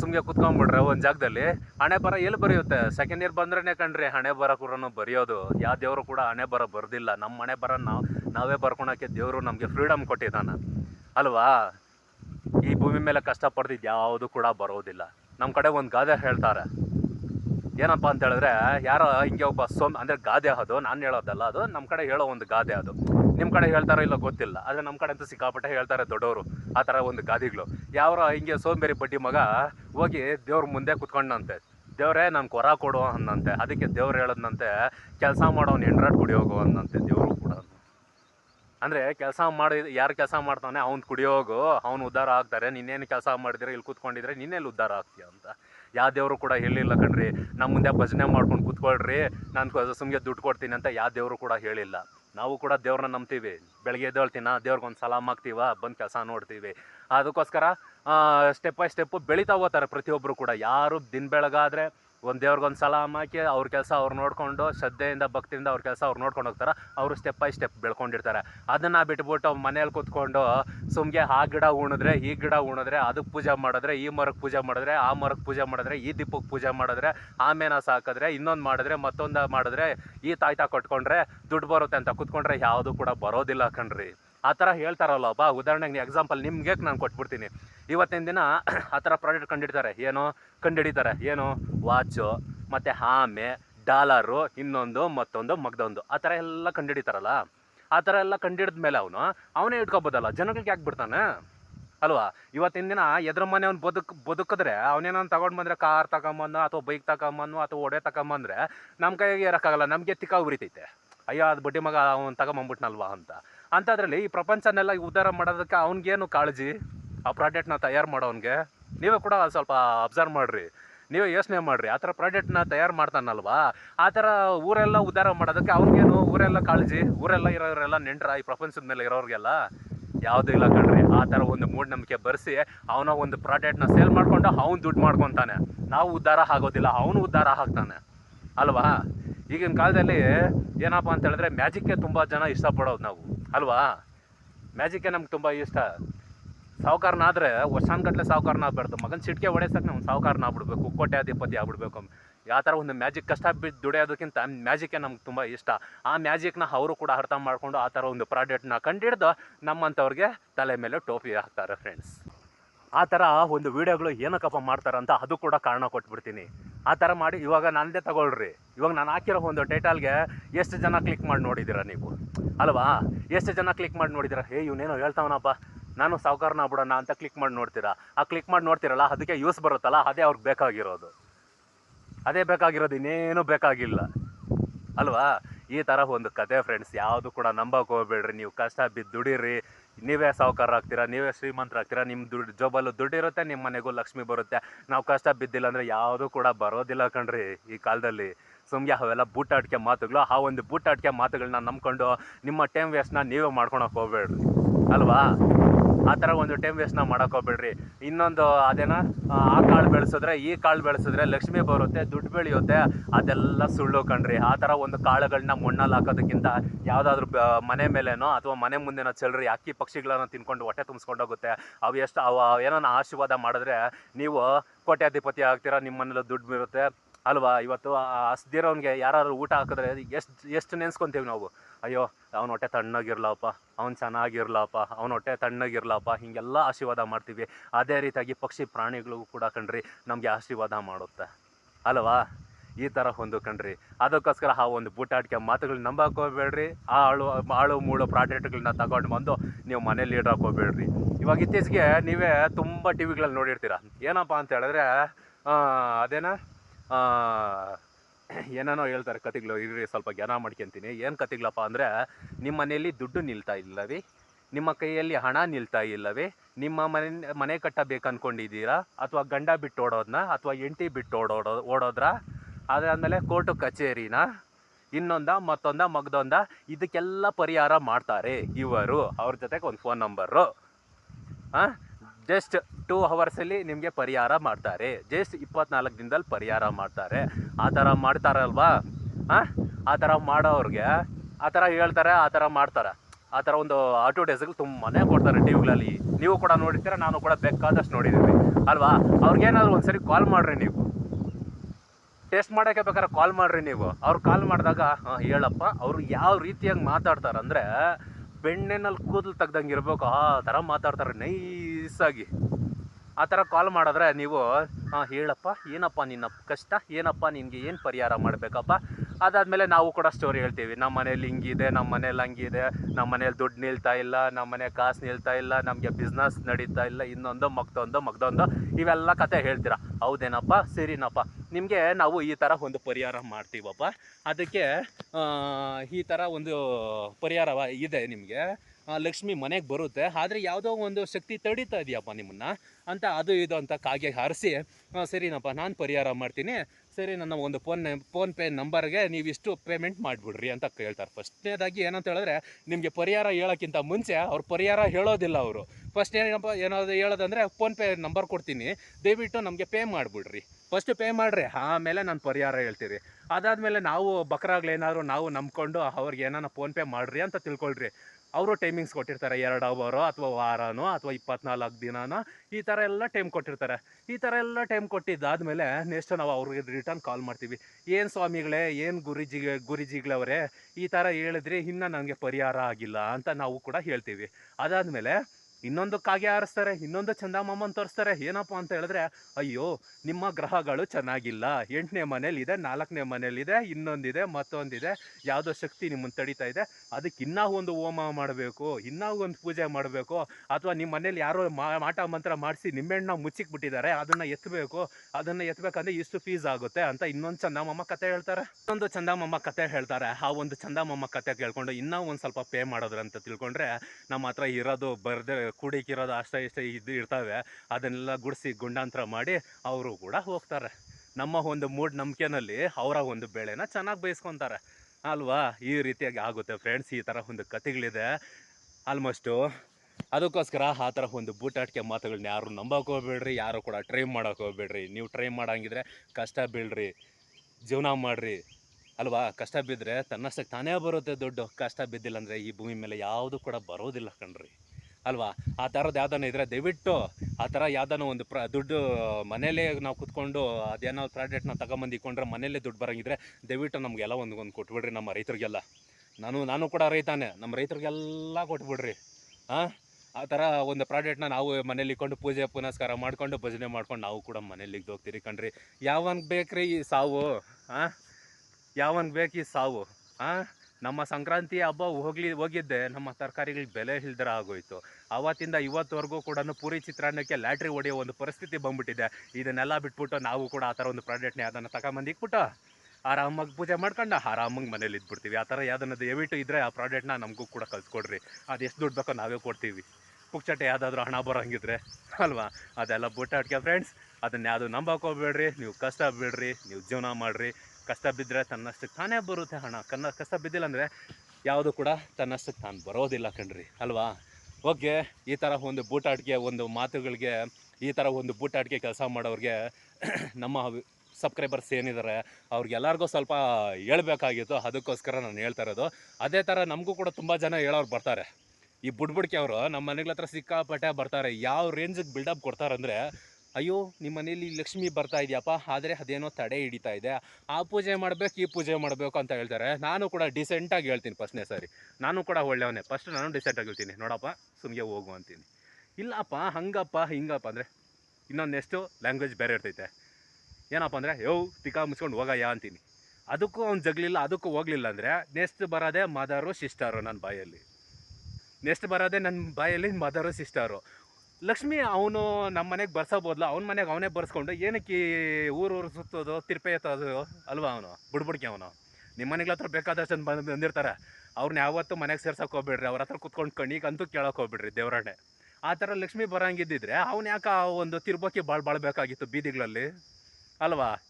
ಸುಮ್ಮನೆ ಕುತ್ಕೊಂಡ್ಬಿಡ್ರೆ ಒಂದು ಜಾಗದಲ್ಲಿ. ಹಣೆ ಬರ ಎಲ್ಲಿ ಬರೆಯುತ್ತೆ? ಸೆಕೆಂಡ್ ಇಯರ್ ಬಂದ್ರೇ ಕಣ್ರಿ, ಹಣೆ ಬರ ಕೂಡ ಬರೆಯೋದು. ಯಾವ ದೇವರು ಕೂಡ ಹಣೆ ಬರ ಬರ್ದಿಲ್ಲ. ನಮ್ಮ ಹಣೆ ಬರ ನಾವು ನಾವೇ ಬರ್ಕೊಳಕ್ಕೆ ದೇವರು ನಮಗೆ ಫ್ರೀಡಮ್ ಕೊಟ್ಟಿದ್ದಾನೆ. ಅಲ್ವಾ? ಈ ಭೂಮಿ ಮೇಲೆ ಕಷ್ಟಪಡ್ದಿದ್ದು ಯಾವುದು ಕೂಡ ಬರೋದಿಲ್ಲ. ನಮ್ಮ ಕಡೆ ಒಂದು ಗಾದೆ ಹೇಳ್ತಾರೆ. ಏನಪ್ಪ ಅಂತ ಹೇಳಿದ್ರೆ, ಯಾರೋ ಹಿಂಗೆ ಒಬ್ಬ ಸೋಮ್, ಅಂದರೆ ಗಾದೆ ಅದು, ನಾನು ಹೇಳೋದಲ್ಲ ಅದು ನಮ್ಮ ಕಡೆ ಹೇಳೋ ಒಂದು ಗಾದೆ ಅದು. ನಿಮ್ಮ ಕಡೆ ಹೇಳ್ತಾರೋ ಇಲ್ಲೋ ಗೊತ್ತಿಲ್ಲ. ಆದರೆ ನಮ್ಮ ಕಡೆ ಅಂತೂ ಸಿಕ್ಕಾಪಟ್ಟೆ ಹೇಳ್ತಾರೆ ದೊಡ್ಡವರು. ಆ ಥರ ಒಂದು ಗಾದಿಗಳು. ಯಾರೋ ಹಿಂಗೆ ಸೋಂಬೇರಿ ಬಡ್ಡಿ ಮಗ ಹೋಗಿ ದೇವ್ರ ಮುಂದೆ ಕುತ್ಕೊಂಡಂತೆ. ದೇವರೇ ನಾನು ಕೊರ ಕೊಡು ಅನ್ನಂತೆ ಅದಕ್ಕೆ ದೇವ್ರು ಹೇಳದ್ನಂತೆ. ಕೆಲಸ ಮಾಡೋನು ಎಂಡ್ರಾಡ್ ಕುಡಿಯೋಗು ಅನ್ನಂತೆ ದೇವರು ಕೂಡ. ಅಂದರೆ ಕೆಲಸ ಮಾಡಿ, ಯಾರು ಕೆಲಸ ಮಾಡ್ತಾನೆ ಅವ್ನು ಕುಡಿಯೋಗು. ಅವ್ನು ಉದ್ಧಾರ ಆಗ್ತಾರೆ. ನಿನ್ನೇನು ಕೆಲಸ ಮಾಡಿದ್ರೆ, ಇಲ್ಲಿ ಕೂತ್ಕೊಂಡಿದ್ರೆ ನಿನ್ನೆಲ್ಲಿ ಉದ್ಧಾರ ಆಗ್ತೀಯ ಅಂತ. ಯಾವ ದೇವರು ಕೂಡ ಹೇಳಿಲ್ಲ ಕಣ್ರಿ. ನಮ್ಮ ಮುಂದೆ ಭಜನೆ ಮಾಡ್ಕೊಂಡು ಕೂತ್ಕೊಳ್ರಿ. ನಾನು ಸುಮ್ಗೆ ದುಡ್ಡು ಕೊಡ್ತೀನಿ ಅಂತ ಯಾವ ದೇವರು ಕೂಡ ಹೇಳಿಲ್ಲ. ನಾವು ಕೂಡ ದೇವ್ರನ್ನ ನಂಬ್ತೀವಿ. ಬೆಳಗ್ಗೆ ಎದ್ದೇಳ್ತೀನ ದೇವ್ರಿಗೊಂದು ಸಲಾಮ್ ಹಾಕ್ತೀವ, ಬಂದು ಕೆಲಸ ನೋಡ್ತೀವಿ. ಅದಕ್ಕೋಸ್ಕರ ಸ್ಟೆಪ್ ಬೈ ಸ್ಟೆಪ್ಪು ಬೆಳೀತಾ ಹೋಗ್ತಾರೆ ಪ್ರತಿಯೊಬ್ಬರು ಕೂಡ. ಯಾರು ದಿನ ಬೆಳಗಾದರೆ ಒಂದು ದೇವ್ರಿಗೊಂದು ಸಲ ಹಾಕಿ ಅವ್ರ ಕೆಲಸ ಅವ್ರು ನೋಡಿಕೊಂಡು, ಶ್ರದ್ಧೆಯಿಂದ, ಭಕ್ತಿಯಿಂದ ಅವ್ರ ಕೆಲಸ ಅವ್ರು ನೋಡ್ಕೊಂಡು ಹೋಗ್ತಾರೆ. ಅವರು ಸ್ಟೆಪ್ ಬೈ ಸ್ಟೆಪ್ ಬೆಳ್ಕೊಂಡಿರ್ತಾರೆ. ಅದನ್ನು ಬಿಟ್ಬಿಟ್ಟು ಮನೇಲಿ ಕೂತ್ಕೊಂಡು ಸುಮ್ಗೆ ಆ ಗಿಡ ಉಣಿದ್ರೆ, ಈ ಗಿಡ ಉಣಿದ್ರೆ ಅದಕ್ಕೆ ಪೂಜೆ ಮಾಡಿದ್ರೆ, ಈ ಮರಕ್ಕೆ ಪೂಜೆ ಮಾಡಿದ್ರೆ, ಆ ಮರಕ್ಕೆ ಪೂಜೆ ಮಾಡಿದ್ರೆ, ಈ ದೀಪಕ್ಕೆ ಪೂಜೆ ಮಾಡಿದ್ರೆ ಆಮೇನ ಸಾಕಿದ್ರೆ, ಇನ್ನೊಂದು ಮಾಡಿದ್ರೆ, ಮತ್ತೊಂದು ಮಾಡಿದ್ರೆ ಈ ತಾಯ್ತಾ ಕಟ್ಕೊಂಡ್ರೆ ದುಡ್ಡು ಬರುತ್ತೆ ಅಂತ ಕೂತ್ಕೊಂಡ್ರೆ ಯಾವುದು ಕೂಡ ಬರೋದಿಲ್ಲ ಕಣ್ರಿ. ಆ ಥರ ಹೇಳ್ತಾರಲ್ಲ, ಬಾ ಉದಾಹರಣೆಗೆ ಎಕ್ಸಾಂಪಲ್ ನಿಮಗೆ ನಾನು ಕೊಟ್ಬಿಡ್ತೀನಿ. ಇವತ್ತಿನ ದಿನ (clears throat) ಆ ಥರ ಪ್ರಾಡಕ್ಟ್ ಕಂಡಿಡ್ತಾರೆ. ಏನು? ಕಂಡಿಡಿತಾರೆ. ಏನು? ವಾಚು ಮತ್ತು ಆಮೆ, ಡಾಲರು, ಇನ್ನೊಂದು, ಮತ್ತೊಂದು, ಮಗ್ದೊಂದು. ಆ ಥರ ಎಲ್ಲ ಕಂಡಿಡಿತಾರಲ್ಲ? ಆ ಥರ ಎಲ್ಲ ಕಂಡಿಡಿದ ಮೇಲೆ ಅವನು, ಅವನೇ ಇಟ್ಕೋಬೋದಲ್ಲ? ಜನಗಳಿಗೆ ಯಾಕೆ ಬಿಡ್ತಾನೆ? ಅಲ್ವಾ? ಇವತ್ತಿನ ದಿನ ಎದ್ರ ಮನೆ ಅವ್ನು ಬದುಕ್, ಬದುಕಿದ್ರೆ ಅವನೇನೋ ತಗೊಂಡು ಬಂದರೆ ಕಾರ್ ತಗೊಂಬಂದು ಅಥವಾ ಬೈಕ್ ತಗೊಂಬಂದು ಅಥವಾ ಒಡೆ ತಗೊಂಬಂದ್ರೆ ನಮ್ಮ ಕೈಗೆ ಇರೋಕ್ಕಾಗಲ್ಲ. ನಮಗೆ ತಿಕ್ಕ ಉರಿತೈತೆ. ಅಯ್ಯೋ, ಅದು ಬಡ್ಡಿ ಮಗ ಅವ್ನು ತಗೊಂಬಂದ್ಬಿಟ್ನಲ್ವಾ ಅಂತ. ಅಂಥದ್ರಲ್ಲಿ ಈ ಪ್ರಪಂಚನೆಲ್ಲ ಉದ್ಧಾರ ಮಾಡೋದಕ್ಕೆ ಅವ್ನಿಗೇನು ಕಾಳಜಿ? ಆ ಪ್ರಾಡಕ್ಟ್ನ ತಯಾರು ಮಾಡೋನ್ಗೆ ನೀವೇ ಕೂಡ ಸ್ವಲ್ಪ ಅಬ್ಸರ್ವ್ ಮಾಡಿರಿ. ನೀವೇ ಯೋಚನೆ ಮಾಡ್ರಿ. ಆ ಥರ ಪ್ರಾಡಕ್ಟ್ನ ತಯಾರು ಮಾಡ್ತಾನಲ್ವಾ? ಆ ಥರ ಊರೆಲ್ಲ ಉದ್ಧಾರ ಮಾಡೋದಕ್ಕೆ ಅವ್ರಿಗೇನು ಊರೆಲ್ಲ ಕಾಳಜಿ? ಊರೆಲ್ಲ ಇರೋರೆಲ್ಲ ನೆಂಟ್ರ ಈ ಪ್ರಪಂಚದ ಮೇಲೆ ಇರೋರಿಗೆಲ್ಲ? ಯಾವುದೂ ಇಲ್ಲ ಕಣ್ರಿ. ಆ ಥರ ಒಂದು ಮೂಢನಂಬಿಕೆ ಬರೆಸಿ ಅವನ ಒಂದು ಪ್ರಾಡಕ್ಟ್ನ ಸೇಲ್ ಮಾಡಿಕೊಂಡು ಅವ್ನು ದುಡ್ಡು ಮಾಡ್ಕೊತಾನೆ. ನಾವು ಉದ್ಧಾರ ಆಗೋದಿಲ್ಲ. ಅವನು ಉದ್ಧಾರ ಆಗ್ತಾನೆ. ಅಲ್ವಾ? ಈಗಿನ ಕಾಲದಲ್ಲಿ ಏನಪ್ಪ ಅಂತ ಹೇಳಿದ್ರೆ ಮ್ಯಾಜಿಕ್ಗೆ ತುಂಬ ಜನ ಇಷ್ಟಪಡೋದು ನಾವು, ಅಲ್ವಾ? ಮ್ಯಾಜಿಕ್ಕೆ ನಮ್ಗೆ ತುಂಬ ಇಷ್ಟ. ಸಾವುಕಾರನಾದರೆ ವರ್ಷಾನ್ಗಟ್ಲೆ ಸಾವುಕಾರನ ಆಗ್ಬಾರ್ದು. ಮಗನ ಸಿಟ್ಕೆ ಹೊಡೆಸಕ್ಕೆ ನಾವು ಸಾವುಕಾರನ ಆಗ್ಬಿಡ್ಬೇಕು, ಕೋಟ್ಯಾಧಿಪತಿ ಆಗ್ಬಿಡ್ಬೇಕು. ಯಾವ ಥರ ಒಂದು ಮ್ಯಾಜಿಕ್ ಕಷ್ಟ ಬಿದ್ದು ದುಡಿಯೋದಕ್ಕಿಂತ ಮ್ಯಾಜಿಕ್ಕೆ ನಮ್ಗೆ ತುಂಬ ಇಷ್ಟ. ಆ ಮ್ಯಾಜಿಕ್ನ ಅವರು ಕೂಡ ಅರ್ಥ ಮಾಡ್ಕೊಂಡು ಆ ಥರ ಒಂದು ಪ್ರಾಡಕ್ಟ್ನ ಕಂಡಿಡ್ದು ನಮ್ಮಂಥವ್ರಿಗೆ ತಲೆ ಮೇಲೆ ಟೋಪಿ ಹಾಕ್ತಾರೆ ಫ್ರೆಂಡ್ಸ್ ಆ ಥರ ಒಂದು ವೀಡಿಯೋಗಳು ಏನಕ್ಕಪ್ಪ ಮಾಡ್ತಾರಂತ ಅದು ಕೂಡ ಕಾರಣ ಕೊಟ್ಬಿಡ್ತೀನಿ. ಆ ಥರ ಮಾಡಿ ಇವಾಗ ನನ್ನದೇ ತಗೊಳ್ರಿ. ಇವಾಗ ನಾನು ಹಾಕಿರೋ ಒಂದು ಟೈಟಲ್ಗೆ ಎಷ್ಟು ಜನ ಕ್ಲಿಕ್ ಮಾಡಿ ನೋಡಿದ್ದೀರಾ ನೀವು? ಅಲ್ವಾ? ಎಷ್ಟು ಜನ ಕ್ಲಿಕ್ ಮಾಡಿ ನೋಡಿದ್ದೀರಾ? ಹೇ ಇವನೇನೋ ಹೇಳ್ತಾವನಪ್ಪ. ನಾನು ಸಾವುಕಾರನ ಬಿಡೋಣ ಅಂತ ಕ್ಲಿಕ್ ಮಾಡಿ ನೋಡ್ತೀರಾ? ಆ ಕ್ಲಿಕ್ ಮಾಡಿ ನೋಡ್ತೀರಲ್ಲ, ಅದಕ್ಕೆ ಯೂಸ್ ಬರುತ್ತಲ್ಲ, ಅದೇ ಅವ್ರಿಗೆ ಬೇಕಾಗಿರೋದು. ಅದೇ ಬೇಕಾಗಿರೋದು, ಇನ್ನೇನು ಬೇಕಾಗಿಲ್ಲ. ಅಲ್ವಾ? ಈ ಥರ ಒಂದು ಕತೆ ಫ್ರೆಂಡ್ಸ್ ಯಾವುದು ಕೂಡ ನಂಬಕ್ಕೆ ಹೋಗ್ಬೇಡ್ರಿ, ನೀವು ಕಷ್ಟ ಬಿದ್ದು ದುಡೀರಿ. ನೀವೇ ಸಾವುಕಾರ ಆಗ್ತೀರಾ ನೀವೇ ಶ್ರೀಮಂತರಾಗ್ತೀರಾ ನಿಮ್ಮ ದುಡ್ಡು ಜೋಬಲ್ಲೂ ದುಡ್ಡಿರುತ್ತೆ ನಿಮ್ಮ ಮನೆಗೂ ಲಕ್ಷ್ಮಿ ಬರುತ್ತೆ. ನಾವು ಕಷ್ಟ ಬಿದ್ದಿಲ್ಲ ಅಂದರೆ ಯಾವುದೂ ಕೂಡ ಬರೋದಿಲ್ಲ ಕಣ್ರಿ ಈ ಕಾಲದಲ್ಲಿ. ಸುಮ್ಗೆ ಅವೆಲ್ಲ ಬೂಟಾಟಿಕೆ ಮಾತುಗಳು. ಆ ಒಂದು ಬೂಟಾಟಿಕೆ ಮಾತುಗಳನ್ನ ನಂಬ್ಕೊಂಡು ನಿಮ್ಮ ಟೈಮ್ ವೇಸ್ಟ್ನ ನೀವೇ ಮಾಡ್ಕೊಳಕ್ಕೆ ಹೋಗ್ಬೇಡ್ರಿ. ಅಲ್ವಾ? ಆ ಥರ ಒಂದು ಟೈಮ್ ವೇಸ್ಟ್ನ ಮಾಡಕ್ಕೆ ಹೋಗ್ಬೇಡ್ರಿ. ಇನ್ನೊಂದು ಅದೇನ, ಆ ಕಾಳು ಬೆಳೆಸಿದ್ರೆ, ಈ ಕಾಳು ಬೆಳೆಸಿದ್ರೆ ಲಕ್ಷ್ಮಿ ಬರುತ್ತೆ, ದುಡ್ಡು ಬೆಳೆಯುತ್ತೆ, ಅದೆಲ್ಲ ಸುಳ್ಳು ಕಣ್ರಿ. ಆ ಥರ ಒಂದು ಕಾಳುಗಳನ್ನ ಮಣ್ಣಲ್ಲಿ ಹಾಕೋದಕ್ಕಿಂತ ಯಾವುದಾದ್ರೂ ಮನೆ ಮೇಲೇನೋ ಅಥವಾ ಮನೆ ಮುಂದೆನೋ ಚೆಲ್ರಿ ಅಕ್ಕಿ ಪಕ್ಷಿಗಳನ್ನ ತಿನ್ಕೊಂಡು ಹೊಟ್ಟೆ ತುಂಬಿಸ್ಕೊಂಡೋಗುತ್ತೆ ಅವು ಎಷ್ಟು, ಅವು ಏನೋ ಆಶೀರ್ವಾದ ಮಾಡಿದ್ರೆ ನೀವು ಕೋಟ್ಯಾಧಿಪತಿ ಆಗ್ತೀರಾ ನಿಮ್ಮ ದುಡ್ಡು ಬರುತ್ತೆ. ಅಲ್ವಾ? ಇವತ್ತು ಹಸ್ದಿರೋನ್ಗೆ ಯಾರು ಊಟ ಹಾಕಿದ್ರೆ ಎಷ್ಟು ಎಷ್ಟು ನೆನ್ಸ್ಕೊಂತೀವಿ ನಾವು? ಅಯ್ಯೋ, ಅವ್ನ ಹೊಟ್ಟೆ ತಣ್ಣಗಿರ್ಲಪ್ಪ, ಅವ್ನು ಚೆನ್ನಾಗಿರ್ಲಪ್ಪ, ಅವ್ನ ಹೊಟ್ಟೆ ತಣ್ಣಗಿರ್ಲಪ್ಪ, ಹೀಗೆಲ್ಲ ಆಶೀರ್ವಾದ ಮಾಡ್ತೀವಿ. ಅದೇ ರೀತಿಯಾಗಿ ಪಕ್ಷಿ ಪ್ರಾಣಿಗಳಿಗೂ ಕೂಡ ಕಣ್ರಿ, ನಮಗೆ ಆಶೀರ್ವಾದ ಮಾಡುತ್ತೆ. ಅಲ್ವಾ? ಈ ಥರ ಒಂದು ಕಣ್ರಿ. ಅದಕ್ಕೋಸ್ಕರ ಆ ಒಂದು ಬೂಟಾಟಿಕೆ ಮಾತುಗಳನ್ನ ನಂಬಕ್ಕೆ ಆ ಆಳು ಆಳು ಮೂಳು ಪ್ರಾಡಕ್ಟ್ಗಳನ್ನ ತಗೊಂಡು ಬಂದು ನೀವು ಮನೇಲಿ ಹೋಗ್ಬೇಡ್ರಿ ಇವಾಗ ಇತ್ತೀಚೆಗೆ ನೀವೇ ತುಂಬ ಟಿ ವಿಗಳಲ್ಲಿ ನೋಡಿರ್ತೀರ? ಏನಪ್ಪ ಅಂತ ಹೇಳಿದ್ರೆ ಅದೇನಾ? ಏನೇನೋ ಹೇಳ್ತಾರೆ ಕತೆಗಳು ಇರ್ರಿ ಸ್ವಲ್ಪ ಜ್ಞಾನ ಮಾಡ್ಕೊಂತೀನಿ. ಏನು ಕತೆಗಳಪ್ಪ ಅಂದರೆ ನಿಮ್ಮ ಮನೆಯಲ್ಲಿ ದುಡ್ಡು ನಿಲ್ತಾ ಇಲ್ಲವೇ? ನಿಮ್ಮ ಕೈಯಲ್ಲಿ ಹಣ ನಿಲ್ತಾ ಇಲ್ಲವೇ? ನಿಮ್ಮ ಮನೆ ಮನೆ ಕಟ್ಟಬೇಕು ಅನ್ಕೊಂಡಿದ್ದೀರಾ ಅಥವಾ ಗಂಡ ಬಿಟ್ಟು ಓಡೋದನ್ನ ಅಥವಾ ಎಂಟಿ ಬಿಟ್ಟು ಓಡೋಡೋ ಓಡೋದ್ರ ಅದಾದಮೇಲೆ ಕೋರ್ಟು ಕಚೇರಿನ? ಇನ್ನೊಂದ, ಮತ್ತೊಂದ, ಮಗದೊಂದ? ಇದಕ್ಕೆಲ್ಲ ಪರಿಹಾರ ಮಾಡ್ತಾರೆ ಇವರು. ಅವ್ರ ಜೊತೆಗೆ ಒಂದು ಫೋನ್ ನಂಬರು ಹಾಂ ಜಸ್ಟ್ ಟೂ ಅವರ್ಸಲ್ಲಿ ನಿಮಗೆ ಪರಿಹಾರ ಮಾಡ್ತಾರೆ. ಜಸ್ಟ್ ಇಪ್ಪತ್ನಾಲ್ಕು ದಿನದಲ್ಲಿ ಪರಿಹಾರ ಮಾಡ್ತಾರೆ. ಆ ಥರ ಮಾಡ್ತಾರಲ್ವಾ? ಹಾಂ ಆ ಥರ ಮಾಡೋರಿಗೆ ಆ ಥರ ಹೇಳ್ತಾರೆ, ಆ ಥರ ಮಾಡ್ತಾರೆ. ಆ ಥರ ಒಂದು ಅಡ್ವರ್ಟೈಸ್ಗಳು ತುಂಬಾ ಕೊಡ್ತಾರೆ ಟಿ ವಿಗಳಲ್ಲಿ ನೀವು ಕೂಡ ನೋಡಿರ್ತೀರ, ನಾನು ಕೂಡ ಬೇಕಾದಷ್ಟು ನೋಡಿದ್ದೀನಿ. ಅಲ್ವಾ? ಅವ್ರಿಗೇನಾದ್ರು ಒಂದ್ಸರಿ ಕಾಲ್ ಮಾಡಿರಿ ನೀವು. ಟೆಸ್ಟ್ ಮಾಡೋಕ್ಕೆ ಬೇಕಾದ್ರೆ ಕಾಲ್ ಮಾಡ್ರಿ ನೀವು. ಅವ್ರು ಕಾಲ್ ಮಾಡಿದಾಗ, ಹಾಂ, ಹೇಳಪ್ಪ. ಅವರು ಯಾವ ರೀತಿಯಾಗಿ ಮಾತಾಡ್ತಾರೆ ಅಂದರೆ ಬೆಣ್ಣೆನಲ್ಲಿ ಕೂದಲು ತೆಗ್ದಂಗೆ ಇರಬೇಕು ಆ ಥರ ಮಾತಾಡ್ತಾರೆ ನೈಸಾಗಿ. ಆ ಥರ ಕಾಲ್ ಮಾಡಿದ್ರೆ ನೀವು ಹಾಂ ಹೇಳಪ್ಪ, ಏನಪ್ಪ ನಿನ್ನ ಕಷ್ಟ? ಏನಪ್ಪ ನಿನಗೆ ಏನು ಪರಿಹಾರ ಮಾಡಬೇಕಪ್ಪ? ಅದಾದಮೇಲೆ ನಾವು ಕೂಡ ಸ್ಟೋರಿ ಹೇಳ್ತೀವಿ. ನಮ್ಮ ಮನೇಲಿ ಹಿಂಗಿದೆ ನಮ್ಮ ಮನೇಲಿ ಹಂಗಿದೆ ನಮ್ಮ ಮನೇಲಿ ದುಡ್ಡು ನಿಲ್ತಾ ಇಲ್ಲ ನಮ್ಮ ಮನೆ ಕಾಸು ನಿಲ್ತಾ ಇಲ್ಲ, ನಮಗೆ ಬಿಸ್ನೆಸ್ ನಡೀತಾ ಇಲ್ಲ, ಇನ್ನೊಂದು ಮಗ್ದೊಂದು ಮಗ್ದೊಂದು, ಇವೆಲ್ಲ ಕತೆ ಹೇಳ್ತೀರಾ. ಹೌದೇನಪ್ಪ? ಸರಿನಪ್ಪ. ನಿಮಗೆ ನಾವು ಈ ಥರ ಒಂದು ಪರಿಹಾರ ಮಾಡ್ತೀವಪ್ಪ. ಅದಕ್ಕೆ ಈ ಥರ ಒಂದು ಪರಿಹಾರ ಇದೆ ನಿಮಗೆ. ಲಕ್ಷ್ಮಿ ಮನೆಗೆ ಬರುತ್ತೆ. ಆದರೆ ಯಾವುದೋ ಒಂದು ಶಕ್ತಿ ತಡೀತಾ ಇದೆಯಪ್ಪ ನಿಮ್ಮನ್ನ. ಅಂತ ಅದು ಇದು ಅಂತ ಕಾಗೆ ಹಾರಿಸಿ ಸರಿನಪ್ಪ, ನಾನು ಪರಿಹಾರ ಮಾಡ್ತೀನಿ. ಸರಿ, ನನ್ನ ಒಂದು ಫೋನ್ ಫೋನ್ಪೇ ನಂಬರ್ಗೆ ನೀವು ಇಷ್ಟು ಪೇಮೆಂಟ್ ಮಾಡಿಬಿಡ್ರಿ ಅಂತ ಕೇಳ್ತಾರೆ. ಫಸ್ಟ್ನೇದಾಗಿ ಏನಂತ ಹೇಳಿದ್ರೆ, ನಿಮಗೆ ಪರಿಹಾರ ಹೇಳೋಕ್ಕಿಂತ ಮುಂಚೆ ಅವ್ರು ಪರಿಹಾರ ಹೇಳೋದಿಲ್ಲ ಅವರು. ಫಸ್ಟ್ ಏನಪ್ಪ, ಏನಾದ್ರು ಹೇಳೋದಂದರೆ ಫೋನ್ಪೇ ನಂಬರ್ ಕೊಡ್ತೀನಿ, ದಯವಿಟ್ಟು ನಮಗೆ ಪೇ ಮಾಡಿಬಿಡ್ರಿ. ಫಸ್ಟ್ ಪೇ ಮಾಡಿರಿ, ಆಮೇಲೆ ನಾನು ಪರಿಹಾರ ಹೇಳ್ತೀರಿ. ಅದಾದಮೇಲೆ ನಾವು ಬಕ್ರಾಗ್ಲೇನಾದ್ರು ನಾವು ನಂಬ್ಕೊಂಡು ಅವ್ರಿಗೆ ಏನಾನ ಫೋನ್ಪೇ ಮಾಡಿರಿ ಅಂತ ತಿಳ್ಕೊಳ್ರಿ. ಅವರು ಟೈಮಿಂಗ್ಸ್ ಕೊಟ್ಟಿರ್ತಾರೆ ಎರಡು ಅವರು ಅಥವಾ ವಾರನೋ ಅಥವಾ ಇಪ್ಪತ್ನಾಲ್ಕು ದಿನನೋ, ಈ ಥರ ಎಲ್ಲ ಟೈಮ್ ಕೊಟ್ಟಿರ್ತಾರೆ. ಈ ಥರ ಎಲ್ಲ ಟೈಮ್ ಕೊಟ್ಟಿದ್ದಾದಮೇಲೆ ನೆಕ್ಸ್ಟ್ ನಾವು ಅವ್ರಿಗೆ ರಿಟರ್ನ್ ಕಾಲ್ ಮಾಡ್ತೀವಿ. ಏನು ಸ್ವಾಮಿಗಳೇ, ಏನು ಗುರುಜಿ, ಗುರುಜಿಗಳವರೇ, ಈ ಥರ ಹೇಳಿದ್ರಿ ಇನ್ನೂ ನನಗೆ ಪರಿಹಾರ ಆಗಿಲ್ಲ ಅಂತ ನಾವು ಕೂಡ ಹೇಳ್ತೀವಿ. ಅದಾದಮೇಲೆ ಇನ್ನೊಂದು ಕಾಗೆ ಆರಿಸ್ತಾರೆ, ಇನ್ನೊಂದು ಚಂದಮಾಮನ್ ತೋರಿಸ್ತಾರೆ, ಏನಪ್ಪ ಅಂತ ಹೇಳಿದ್ರೆ, ಅಯ್ಯೋ, ನಿಮ್ಮ ಗ್ರಹಗಳು ಚೆನ್ನಾಗಿಲ್ಲ. ಎಂಟನೇ ಮನೇಲಿದೆ, ನಾಲ್ಕನೇ ಮನೇಲಿದೆ, ಇನ್ನೊಂದಿದೆ, ಮತ್ತೊಂದಿದೆ, ಯಾವುದೋ ಶಕ್ತಿ ನಿಮ್ಮನ್ನು ತಡಿತಾ ಇದೆ. ಅದಕ್ಕೆ ಇನ್ನೂ ಒಂದು ಹೋಮ ಮಾಡಬೇಕು, ಇನ್ನೂ ಒಂದು ಪೂಜೆ ಮಾಡಬೇಕು, ಅಥವಾ ನಿಮ್ಮ ಮನೇಲಿ ಯಾರೋ ಮಾಟ ಮಂತ್ರ ಮಾಡಿಸಿ ನಿಮ್ಮೆಣ್ಣ ಮುಚ್ಚಿಕ್ ಬಿಟ್ಟಿದ್ದಾರೆ ಅದನ್ನು ಎತ್ತಬೇಕು ಅದನ್ನು ಎತ್ತಬೇಕಂದ್ರೆ ಇಷ್ಟು ಫೀಸ್ ಆಗುತ್ತೆ ಅಂತ ಇನ್ನೊಂದು ಚಂದಮಾಮ ಕತೆ ಹೇಳ್ತಾರೆ. ಇನ್ನೊಂದು ಚಂದಮಾಮ ಕತೆ ಹೇಳ್ತಾರೆ. ಆ ಒಂದು ಚಂದಮಾಮ ಕತೆ ಕೇಳ್ಕೊಂಡು ಇನ್ನೂ ಒಂದು ಸ್ವಲ್ಪ ಪೇ ಮಾಡೋದ್ರಂತ ತಿಳ್ಕೊಂಡ್ರೆ, ನಮ್ಮ ಹತ್ರ ಇರೋದು ಬರ್ದೆ ಕೂಡಿಕಿರೋದು ಅಷ್ಟ ಇಷ್ಟ ಇದು ಇರ್ತವೆ, ಅದನ್ನೆಲ್ಲ ಗುಡಿಸಿ ಗುಂಡಾಂತರ ಮಾಡಿ ಅವರು ಕೂಡ ಹೋಗ್ತಾರೆ. ನಮ್ಮ ಒಂದು ಮೂಢ ನಂಬಿಕೆನಲ್ಲಿ ಅವರ ಒಂದು ಬೆಳೆನ ಚೆನ್ನಾಗಿ ಬೇಯಿಸ್ಕೊತಾರೆ. ಅಲ್ವಾ? ಈ ರೀತಿಯಾಗಿ ಆಗುತ್ತೆ ಫ್ರೆಂಡ್ಸ್ ಈ ಥರ ಒಂದು ಕತೆಗಳಿದೆ ಆಲ್ಮೋಸ್ಟು ಅದಕ್ಕೋಸ್ಕರ ಆ ಥರ ಒಂದು ಬೂಟಾಟಿಕೆ ಮಾತುಗಳನ್ನ ಯಾರು ನಂಬಕ್ಕೆ ಹೋಗ್ಬೇಡ್ರಿ, ಯಾರು ಕೂಡ ಟ್ರೈ ಮಾಡೋಕೆ ಹೋಗ್ಬೇಡ್ರಿ. ನೀವು ಟ್ರೈ ಮಾಡಂಗಿದ್ರೆ ಕಷ್ಟ ಬೀಳ್ರಿ, ಜೀವನ ಮಾಡಿರಿ. ಅಲ್ವಾ? ಕಷ್ಟ ಬಿದ್ದರೆ ತನ್ನಷ್ಟಕ್ಕೆ ತಾನೇ ಬರುತ್ತೆ ದುಡ್ಡು. ಕಷ್ಟ ಬಿದ್ದಿಲ್ಲ ಅಂದರೆ ಈ ಭೂಮಿ ಮೇಲೆ ಯಾವುದು ಕೂಡ ಬರೋದಿಲ್ಲ ಕಣ್ರಿ. ಅಲ್ವಾ? ಆ ಥರದ್ದು ಯಾವ್ದಾನ ಇದ್ರೆ ದಯವಿಟ್ಟು ಆ ಥರ ಯಾವ್ದಾನ ಒಂದು ಪ್ರ, ದುಡ್ಡು ಮನೇಲೇ ನಾವು ಕುತ್ಕೊಂಡು ಅದೇನೋ ಪ್ರಾಡಕ್ಟ್ನ ತಗೊಂಬಂದು ಇಕ್ಕೊಂಡ್ರೆ ಮನೇಲೇ ದುಡ್ಡು ಬರೋಂಗಿದ್ರೆ ದಯವಿಟ್ಟು ನಮಗೆಲ್ಲ ಒಂದು ಒಂದು ಕೊಟ್ಬಿಡ್ರಿ ನಮ್ಮ ರೈತರಿಗೆಲ್ಲ. ನಾನು ನಾನು ಕೂಡ ರೈತಾನೆ. ನಮ್ಮ ರೈತರಿಗೆಲ್ಲ ಕೊಟ್ಬಿಡ್ರಿ. ಹಾಂ ಆ ಥರ ಒಂದು ಪ್ರಾಡಕ್ಟ್ನ ನಾವು ಮನೇಲಿ ಇಕ್ಕೊಂಡು ಪೂಜೆ, ಪುನಸ್ಕಾರ ಮಾಡ್ಕೊಂಡು ಭಜನೆ ಮಾಡ್ಕೊಂಡು ನಾವು ಕೂಡ ಮನೇಲಿ ಹೋಗ್ತೀರಿ ಕಣ್ರಿ. ಯಾವನ್ ಬೇಕ್ರಿ ಈ ಸಾವು? ಹಾಂ ಯಾವನ್ ಬೇಕು ಈ ಸಾವು? ಹಾಂ ನಮ್ಮ ಸಂಕ್ರಾಂತಿ ಹಬ್ಬ ಹೋಗ್ಲಿ, ಹೋಗಿದ್ದೆ. ನಮ್ಮ ತರಕಾರಿಗಳಿಗೆ ಬೆಲೆ ಇಲ್ದರ ಆಗೋಯ್ತು. ಅವತ್ತಿಂದ ಇವತ್ತವರೆಗೂ ಕೂಡ ಪೂರಿ ಚಿತ್ರಾನ್ನಕ್ಕೆ ಲ್ಯಾಟ್ರಿ ಹೊಡೆಯೋ ಒಂದು ಪರಿಸ್ಥಿತಿ ಬಂದ್ಬಿಟ್ಟಿದೆ. ಇದನ್ನೆಲ್ಲ ಬಿಟ್ಬಿಟ್ಟು ನಾವು ಕೂಡ ಆ ಥರ ಒಂದು ಪ್ರಾಡಕ್ಟ್ನ ಅದನ್ನು ತಗೊಂಬಂದು ಇಕ್ಬಿಟ್ಟು ಆರಾಮಾಗಿ ಪೂಜೆ ಮಾಡ್ಕೊಂಡು ಆರಾಮಾಗಿ ಮನೇಲಿ ಇದ್ಬಿಡ್ತೀವಿ. ಆ ಥರ ಯಾವ್ದನ್ನ ದಯವಿಟ್ಟು ಇದ್ದರೆ ಆ ಪ್ರಾಡಕ್ಟ್ನ ನಮಗೂ ಕೂಡ ಕಲ್ಸ್ಕೊಡ್ರಿ ಅದು ಎಷ್ಟು ದುಡ್ಡು ಬೇಕೋ ನಾವೇ ಕೊಡ್ತೀವಿ. ಪುಕ್ಚಟೆ ಯಾವುದಾದ್ರೂ ಹಣ ಬರೋಂಗಿದ್ರೆ ಅಲ್ವಾ? ಅದೆಲ್ಲ ಬುಟ್ಟಾಟ್ಕೆ ಫ್ರೆಂಡ್ಸ್ ಅದನ್ನ ಯಾವುದು ನಂಬಕ್ಕೆ ಹೋಗ್ಬೇಡ್ರಿ ನೀವು ಕಷ್ಟ ಬಿಡ್ರಿ. ನೀವು ಜೀವನ ಮಾಡಿರಿ. ಕಷ್ಟ ಬಿದ್ದರೆ ತನ್ನಷ್ಟಕ್ಕೆ ತಾನೇ ಬರುತ್ತೆ ಹಣ. ಕನ್ನ ಕಷ್ಟ ಬಿದ್ದಿಲ್ಲ ಅಂದರೆ ಯಾವುದು ಕೂಡ ತನ್ನಷ್ಟಕ್ಕೆ ತಾನು ಬರೋದಿಲ್ಲ ಕಣ್ರಿ. ಅಲ್ವಾ? ಓಕೆ, ಈ ಥರ ಒಂದು ಬೂಟಾಟಿಕೆ, ಒಂದು ಮಾತುಗಳಿಗೆ, ಈ ಥರ ಒಂದು ಬೂಟಾಟಿಕೆ ಕೆಲಸ ಮಾಡೋರಿಗೆ (clears throat) ನಮ್ಮ ಸಬ್ಸ್ಕ್ರೈಬರ್ಸ್ ಏನಿದ್ದಾರೆ ಅವ್ರಿಗೆಲ್ಲರಿಗೂ ಸ್ವಲ್ಪ ಹೇಳ್ಬೇಕಾಗಿತ್ತು. ಅದಕ್ಕೋಸ್ಕರ ನಾನು ಹೇಳ್ತಾ ಇರೋದು. ಅದೇ ಥರ ನಮಗೂ ಕೂಡ ತುಂಬ ಜನ ಹೇಳೋರು ಬರ್ತಾರೆ. ಈ ಬುಡ್ಬುಡ್ಕೆ ಅವರು ನಮ್ಮ ಮನೆಗಳ ಹತ್ರ ಸಿಕ್ಕಾಪಟ್ಟೆ ಬರ್ತಾರೆ. ಯಾವ ರೇಂಜಿಗೆ ಬಿಲ್ಡಪ್ ಕೊಡ್ತಾರಂದ್ರೆ ಅಯ್ಯೋ ನಿಮ್ಮ ಮನೇಲಿ ಲಕ್ಷ್ಮಿ ಬರ್ತಾ ಇದೆಯಪ್ಪ? ಆದರೆ ಅದೇನೋ ತಡೆ ಹಿಡಿತಾ ಇದೆ. ಆ ಪೂಜೆ ಮಾಡಬೇಕು, ಈ ಪೂಜೆ ಮಾಡಬೇಕು ಅಂತ ಹೇಳ್ತಾರೆ. ನಾನು ಕೂಡ ಡಿಸೆಂಟಾಗಿ ಹೇಳ್ತೀನಿ ಫಸ್ಟ್ನೇ ಸಾರಿ. ನಾನು ಕೂಡ ಒಳ್ಳೆಯವನೇ. ಫಸ್ಟ್ ನಾನು ಡಿಸೆಂಟಾಗಿ ಹೇಳ್ತೀನಿ. ನೋಡಪ್ಪ, ಸುಮ್ಗೆ ಹೋಗು ಅಂತೀನಿ. ಇಲ್ಲಪ್ಪ, ಹಂಗಪ್ಪ, ಹಿಂಗಪ್ಪ ಅಂದರೆ ಇನ್ನೊಂದು ನೆಕ್ಸ್ಟು ಲ್ಯಾಂಗ್ವೇಜ್ ಬೇರೆ ಇರ್ತೈತೆ. ಏನಪ್ಪ ಅಂದರೆ, ಯೋ ತಿಕಾ ಮುಚ್ಕೊಂಡು ಹೋಗಯ್ಯ ಅಂತೀನಿ. ಅದಕ್ಕೂ ಅವ್ನು ಜಗ್ಲಿಲ್ಲ, ಅದಕ್ಕೂ ಹೋಗಲಿಲ್ಲ ಅಂದರೆ ನೆಕ್ಸ್ಟ್ ಬರೋದೇ ಮದರು ಸಿಸ್ಟರು ನನ್ನ ಬಾಯಲ್ಲಿ. ನೆಕ್ಸ್ಟ್ ಬರೋದೇ ನನ್ನ ಬಾಯಲ್ಲಿ ಮದರು ಸಿಸ್ಟರು ಲಕ್ಷ್ಮಿ ಅವನು ನಮ್ಮ ಮನೆಗೆ ಬರ್ಸೋಬೋದ್ಲ ಅವ್ನ ಮನೆಗೆ ಅವನೇ ಬರ್ಸ್ಕೊಂಡು ಏನಕ್ಕೆ ಊರು ಊರು ಸುತ್ತೋದು, ತಿರ್ಪೆ ಎತ್ತೋದು ಅಲ್ವಾ ಅವನು? ಬುಡ್ಬುಡ್ಕೆ ಅವನು. ನಿಮ್ಮ ಮನೆಗಳ ಹತ್ರ ಬೇಕಾದಷ್ಟು ಬಂದು ಬಂದಿರ್ತಾರೆ. ಅವ್ರನ್ನ ಯಾವತ್ತೂ ಮನೆಗೆ ಸೇರ್ಸೋಕೆ ಹೋಗ್ಬೇಡ್ರಿ. ಅವ್ರ ಹತ್ರ ಕುತ್ಕೊಂಡು ಕಣ್ಣಿಗಂತೂ ಕೇಳೋಕೆ ಹೋಗ್ಬಿಡ್ರಿ ದೇವರನ್ನೇ. ಆ ಥರ ಲಕ್ಷ್ಮಿ ಬರೋಂಗಿದ್ದಿದ್ರೆ ಅವ್ನು ಯಾಕೆ ಒಂದು ತಿರ್ಬೋಕಿ ಬಾಳ್ ಬಾಳ್ಬೇಕಾಗಿತ್ತು ಬೀದಿಗಳಲ್ಲಿ? ಅಲ್ವಾ?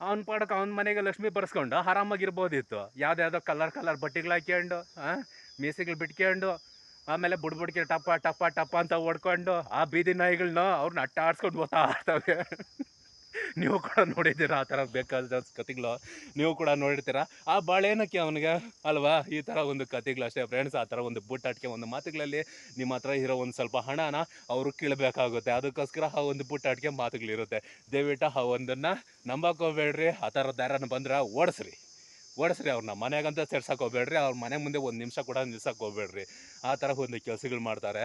ಅವ್ನ ಪಾಡಕ್ಕೆ ಅವ್ನ ಮನೆಗೆ ಲಕ್ಷ್ಮಿ ಬರ್ಸ್ಕೊಂಡು ಆರಾಮಾಗಿರ್ಬೋದಿತ್ತು. ಯಾವ್ದ್ಯಾವ್ದೋ ಕಲರ್ ಕಲರ್ ಬಟ್ಟೆಗಳು ಹಾಕ್ಯಂಡು ಹಾಂ ಮೀಸೆಗಳು ಬಿಟ್ಕೊಂಡು ಆಮೇಲೆ ಬುಡ್ಬುಡ್ಕಿ ಟಪ್ಪ ಟಪ್ಪ ಟಪ್ಪ ಅಂತ ಓಡ್ಕೊಂಡು ಆ ಬೀದಿ ನಾಯಿಗಳನ್ನ ಅವ್ರನ್ನ ಅಟ್ಟ ಆಡ್ಸ್ಕೊಂಡು ಹೋಗ್ತಾ ಆಡ್ತವೆ ನೀವು ಕೂಡ ನೋಡಿದ್ದೀರಾ ಆ ಥರ ಬೇಕಾದ ಕತೆಗಳು ನೀವು ಕೂಡ ನೋಡಿರ್ತೀರ? ಆ ಬಾಳೇನಕ್ಕೆ ಅವನಿಗೆ? ಅಲ್ವಾ? ಈ ಥರ ಒಂದು ಕತೆಗಳು ಅಷ್ಟೇ ಫ್ರೆಂಡ್ಸ್ ಆ ಥರ ಒಂದು ಬುಟ್ಟಾಟಿಕೆ ಒಂದು ಮಾತುಗಳಲ್ಲಿ ನಿಮ್ಮ ಹತ್ರ ಇರೋ ಒಂದು ಸ್ವಲ್ಪ ಹಣನ ಅವರು ಕೀಳಬೇಕಾಗುತ್ತೆ. ಅದಕ್ಕೋಸ್ಕರ ಆ ಒಂದು ಬುಟ್ಟಾಟಿಕೆ ಮಾತುಗಳಿರುತ್ತೆ. ದಯವಿಟ್ಟು ಆ ಒಂದನ್ನು ನಂಬಕೋಬೇಡ್ರಿ. ಆ ಥರ ದಾರನ ಬಂದ್ರೆ ಓಡಿಸ್ರಿ. ಓಡಿಸ್ರಿ ಅವ್ರನ್ನ. ಮನೆಗಂತ ಸೇರ್ಸಕ್ಕೆ ಹೋಗ್ಬೇಡ್ರಿ, ಅವ್ರ ಮನೆ ಮುಂದೆ ಒಂದು ನಿಮಿಷ ಕೂಡ ನಿಲ್ಸಕ್ಕೆ ಹೋಗ್ಬೇಡ್ರಿ. ಆ ಥರ ಒಂದು ಕೆಲಸಗಳು ಮಾಡ್ತಾರೆ.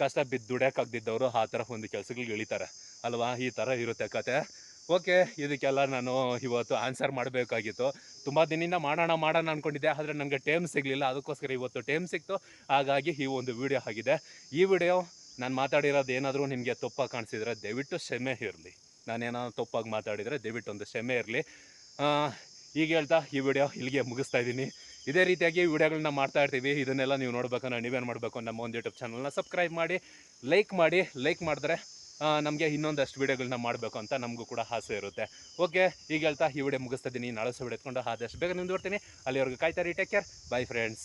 ಕಷ್ಟ ಬಿದ್ದು ದುಡಿಯೋಕ್ಕಾಗ್ದಿದ್ದವರು ಆ ಥರ ಒಂದು ಕೆಲಸಗಳಿಗೆ ಇಳಿತಾರೆ. ಅಲ್ವಾ? ಈ ಥರ ಇರುತ್ತೆ ಕತೆ. ಓಕೆ, ಇದಕ್ಕೆಲ್ಲ ನಾನು ಇವತ್ತು ಆನ್ಸರ್ ಮಾಡಬೇಕಾಗಿತ್ತು. ತುಂಬ ದಿನದಿಂದ ಮಾಡೋಣ ಮಾಡೋಣ ಅಂದ್ಕೊಂಡಿದ್ದೆ ಆದರೆ ನನಗೆ ಟೈಮ್ ಸಿಗಲಿಲ್ಲ. ಅದಕ್ಕೋಸ್ಕರ ಇವತ್ತು ಟೈಮ್ ಸಿಕ್ತು. ಹಾಗಾಗಿ ಈ ಒಂದು ವಿಡಿಯೋ ಆಗಿದೆ. ಈ ವಿಡಿಯೋ ನಾನು ಮಾತಾಡಿರೋದು ಏನಾದರೂ ನಿಮಗೆ ತಪ್ಪಾಗಿ ಕಾಣಿಸಿದ್ರೆ ದಯವಿಟ್ಟು ಕ್ಷಮೆ ಇರಲಿ. ನಾನೇನಾದ್ರು ತಪ್ಪಾಗಿ ಮಾತಾಡಿದರೆ ದಯವಿಟ್ಟು ಒಂದು ಕ್ಷಮೆ ಇರಲಿ. ಈಗ ಹೇಳ್ತಾ ಈ ವಿಡಿಯೋ ಇಲ್ಲಿಗೆ ಮುಗಿಸ್ತಾ ಇದ್ದೀನಿ. ಇದೇ ರೀತಿಯಾಗಿ ವಿಡಿಯೋಗಳನ್ನ ಮಾಡ್ತಾ ಇರ್ತೀವಿ. ಇದನ್ನೆಲ್ಲ ನೀವು ನೋಡ್ಬೇಕಂದ್ರೆ ನೀವೇನು ಮಾಡಬೇಕು ನಮ್ಮ ಒಂದು ಯೂಟ್ಯೂಬ್ ಚಾನಲ್ನ ಸಬ್ಸ್ಕ್ರೈಬ್ ಮಾಡಿ ಲೈಕ್ ಮಾಡಿ ಲೈಕ್ ಮಾಡಿದ್ರೆ ನಮಗೆ ಇನ್ನೊಂದಷ್ಟು ವಿಡಿಯೋಗಳನ್ನ ಮಾಡಬೇಕು ಅಂತ ನಮಗೂ ಕೂಡ ಆಸೆ ಇರುತ್ತೆ. ಓಕೆ ಈಗ ಹೇಳ್ತಾ ಈ ವಿಡಿಯೋ ಮುಗಿಸ್ತಾ ಇದ್ದೀನಿ. ನಾಳೆ ಸಹ ಎತ್ಕೊಂಡು ಆದಷ್ಟು ಬೇಗ ನಿಂದು ಬರ್ತೀನಿ. ಅಲ್ಲಿವರೆಗೂ ಕಾಯ್ತಾರೆ ಟೇಕ್ ಕೇರ್ ಬೈ ಫ್ರೆಂಡ್ಸ್